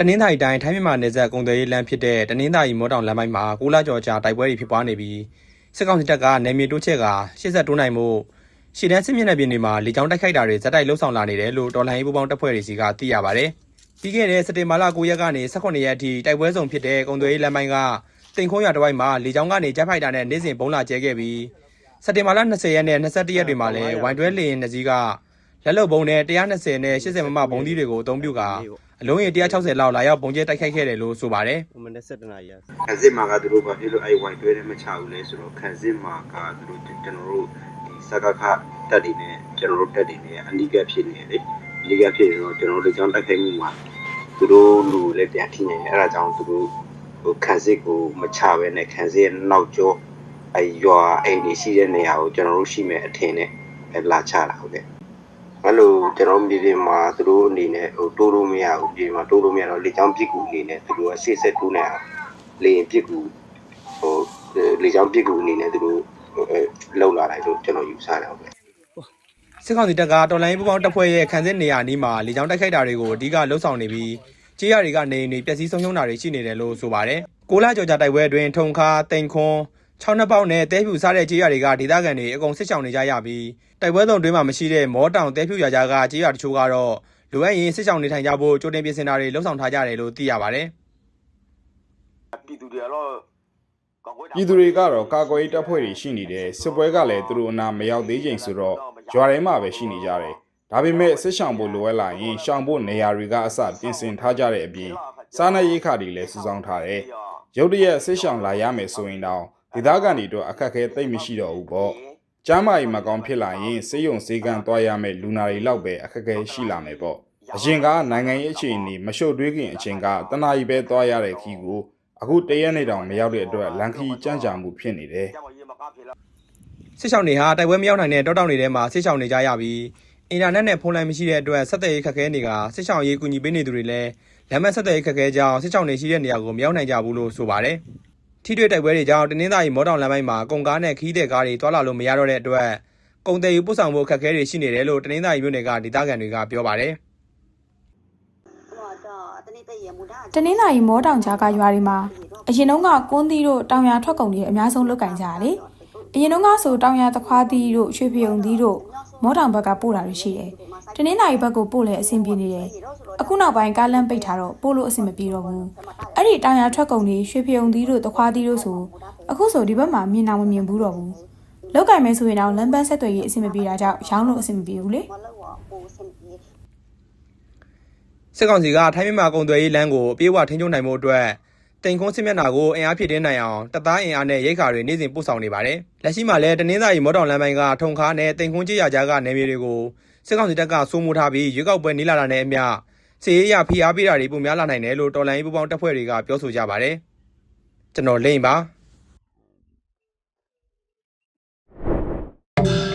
တနင်္သာရီတိုင်းထိုင်းမြန်မာနယ်စပ်ကုန်သွယ်ရေးလမ်းဖြစ်တဲ့တနင်္သာရီမော်တောင်လမ်းပိုင်းမှာကိုလာကျော်ကြာတိုက်ပွဲတွေဖြစ်ပွားနေပြီးစစ်ကောင်စီတပ်ကနယ်မြေတိုးချဲ့က80တိုးနိုင်မှုရှီတန်းစစ်မျက်နှာပြင်တွေမှာလေကြောင်းတိုက်ခိုက်တာတွေဇက်တိုက်လှုပ်ဆောင်လာနေတယ်လို့တော်လှန်ရေးပူးပေါင်းတပ်ဖွဲ့တွေစီကသိရပါဗျ။ပြီးခဲ့တဲ့စက်တင်ဘာလ9ရက်ကနေ18ရက်အထိတိုက်ပွဲဆောင်ဖြစ်တဲ့ကုန်သွယ်ရေးလမ်းပိုင်းကတင်ခုံးရတစ်ဝိုက်မှာလေကြောင်းကနေဂျက်ဖိုက်တာနဲ့နေ့စဉ်ဘုံလာကျဲခဲ့ပြီးစက်တင်ဘာလ20ရက်နဲ့21ရက်တွေမှာလည်းဝိုင်တွဲလေရင်နှစ်စီးကလက်လုံဘုံနဲ့120နဲ့80မမဘုံသီးတွေကိုအသုံးပြုကာ အလုံးရေ160လောက်လာရောက်ပုံကျဲတိုက်ခိုက်ခဲ့တယ်လို့ဆိုပါတယ်ဟိုမနေ့7နာရီရခန်းစစ်မှာကသူတို့ဘာဖြစ်လို့အဲ့ဝိုင်တွဲတယ်မချဘူးလဲဆိုတော့ခန်းစစ်မှာကသူတို့ကျွန်တော်တို့ဒီစကခတက်တွေနဲ့ကျွန်တော်တို့တက်တွေနဲ့အနိကဖြစ်နေတယ်လေအနိကဖြစ်နေတော့ကျွန်တော်တို့ကြောင့်တက်ခိုင်းမှုမှာသူတို့လူလည်းပြန်ထိနေတယ်အဲ့ဒါကြောင့်သူတို့ဟိုခန်းစစ်ကိုမချဘဲနဲ့ခန်းစစ်ရဲ့နောက်ကျောအဲ့ရွာအိမ်တွေရှိတဲ့နေရာကိုကျွန်တော်တို့ရှိမဲ့အထင်နဲ့အဲ့လာချတာဟုတ်ကဲ့ အဲ့လိုကျွန်တော်မြေပြင်မှာသူတို့အနေနဲ့ဟိုတိုးလို့မရဘူးမြေပြင်မှာတိုးလို့မရတော့လေချောင်းပြစ်ကူအနေနဲ့သူတို့ကရှေ့ဆက်တိုးနေအောင်လေရင်ပြစ်ကူဟိုလေချောင်းပြစ်ကူအနေနဲ့သူတို့အဲလောက်လာတယ်လို့ကျွန်တော်ယူဆတယ်ဟုတ်ကဲ့စစ်ကောင်စီတပ်ကတော်လိုင်းပူပေါင်းတပ်ဖွဲ့ရဲ့ခံစစ်နေရာနီးမှာလေကြောင်းတိုက်ခိုက်တာတွေကိုအဓိကလှုပ်ဆောင်နေပြီးကြေးရတွေကနေနေပျက်စီးဆုံးရှုံးတာတွေရှိနေတယ်လို့ဆိုပါတယ်။ကိုလာကြော်ကြတိုက်ပွဲအတွင်းထုံခါတိန်ခွန်း 6နှစ်ပေါက်နဲ့တဲဖြူစားတဲ့ကြေးရတွေကဒေသခံတွေအကုန်စစ်ချောင်နေကြရပြီးတိုက်ပွဲတုံတွင်းမှာမရှိတဲ့မောတောင်တဲဖြူရကြကကြေးရတချို့ကတော့လိုအပ်ရင်စစ်ချောင်နေထိုင်ကြဖို့ကြိုတင်ပြင်ဆင်တာတွေလှုပ်ဆောင်ထားကြတယ်လို့သိရပါတယ်။ပြည်သူတွေကတော့ကောင်းကွယ်ပြည်သူတွေကတော့ကာကွယ်ရေးတပ်ဖွဲ့တွေရှိနေတယ်စစ်ပွဲကလည်းသူတို့အနာမရောက်သေးချိန်ဆိုတော့ရွာထဲမှာပဲရှိနေကြတယ်ဒါပေမဲ့စစ်ဆောင်ဖို့လိုအပ်လာရင်ရှောင်ဖို့နေရာတွေကအစပြင်ဆင်ထားကြတဲ့အပြင်စားနပ်ရိက္ခာတွေလည်းစုဆောင်းထားတယ်ရုတ်တရက်စစ်ဆောင်လာရမယ်ဆိုရင်တော့ ဒေသခံတွေအတွက်အခက်အခဲသိမ့်မရှိတော့ဘူးပေါ့ကျမ်းမာရေးမကောင်းဖြစ်လာရင်စေယုံစေကန်းသွားရမယ်လူနာတွေလောက်ပဲအခက်အခဲရှိလာမယ်ပေါ့အရင်ကနိုင်ငံရေးအခြေအနေမရှုပ်တွေးခင်အချိန်ကတနာရီပဲသွားရတဲ့ခီးကိုအခုတရက်နေတောင်မရောက်တဲ့အတွက်လန်ခီကြမ်းကြာမှုဖြစ်နေတယ်ကျမရေးမကားဖြစ်လာစစ်ဆောင်တွေဟာတိုက်ပွဲမရောက်နိုင်တဲ့တောတောင်တွေထဲမှာစစ်ဆောင်နေကြရပြီးအင်တာနက်နဲ့ဖုန်းလိုင်းမရှိတဲ့အတွက်ဆက်သွယ်ရေးခက်ခဲနေကစစ်ဆောင်ရေးကူညီပေးနေသူတွေလည်းလမ်းမဆက်သွယ်ရေးခက်ခဲကြောင်းစစ်ဆောင်တွေရှိတဲ့နေရာကိုမရောက်နိုင်ကြဘူးလို့ဆိုပါတယ်။ ထိတွေ့တိုက်ပွဲတွေကြောင့်တနင်္သာရီမော်တောင်လမ်းပိုင်းမှာကုန်ကားနဲ့ခီးတဲ့ကားတွေတွာလာလို့မရတော့တဲ့အတွက်ကုန်တယ်ယူပို့ဆောင်ဖို့ခက်ခဲတွေရှိနေတယ်လို့တနင်္သာရီမြို့နယ်ကဒေသခံတွေကပြောပါတယ်။တနင်္လာရီမောတောင်ကြားကရွာတွေမှာအရင်တုန်းကကွန်းသီးတို့တောင်ရထွက်ကုန်တွေအများဆုံးလုတ်ကင်ကြရလေအရင်တုန်းကဆိုတောင်ရသခွားသီးတို့ရွှေဖယုံသီးတို့မောတောင်ဘက်ကပို့တာတွေရှိတယ် တနင်္လာရီဘက်ကိုပို့လဲအဆင်ပြေနေတယ်အခုနောက်ပိုင်းကားလမ်းပိတ်ထားတော့ပို့လို့အဆင်မပြေတော့ဘူးအဲ့ဒီတောင်ရထွက်ကုန်တွေရွှေဖယုံသီးတို့သခွားသီးတို့ဆိုအခုဆိုဒီဘက်မှာမြင်အောင်မမြင်ဘူးတော့ဘူးလောက်ကင်မဲဆိုရင်တော့လမ်းပန်းဆက်သွယ်ရေးအဆင်မပြေတာကြောင့်ရောင်းလို့အဆင်မပြေဘူးလေစစ်ကောင်စီကထိုင်းမြန်မာကုန်သွယ်ရေးလမ်းကိုအပြေးအဝထိန်းချုပ်နိုင်မှုအတွက်တိန်ခွန်းစစ်မျက်နှာကိုအင်အားဖြည့်တင်းနိုင်အောင်တပ်သားအင်အားနဲ့ရိတ်ခါတွေနေ့စဉ်ပို့ဆောင်နေပါတယ်။လက်ရှိမှာလည်းတနင်္သာရီမော်တောင်လမ်းပိုင်းကထုံခါနဲ့တိန်ခွန်းကြေးရကြားကနေမြေတွေကို စစ်ကောင်စီတပ်ကစိုးမိုးထားပြီးရွေးကောက်ပွဲနေလာတာနဲ့အမျှစစ်ရေးအရဖိအားပေးတာတွေပုံများလာနိုင်တယ်လို့တော်လိုင်းရေးပူပေါင်းတပ်ဖွဲ့တွေကပြောဆိုကြပါတယ်။ကျွန်တော်လိမ့်ပါ။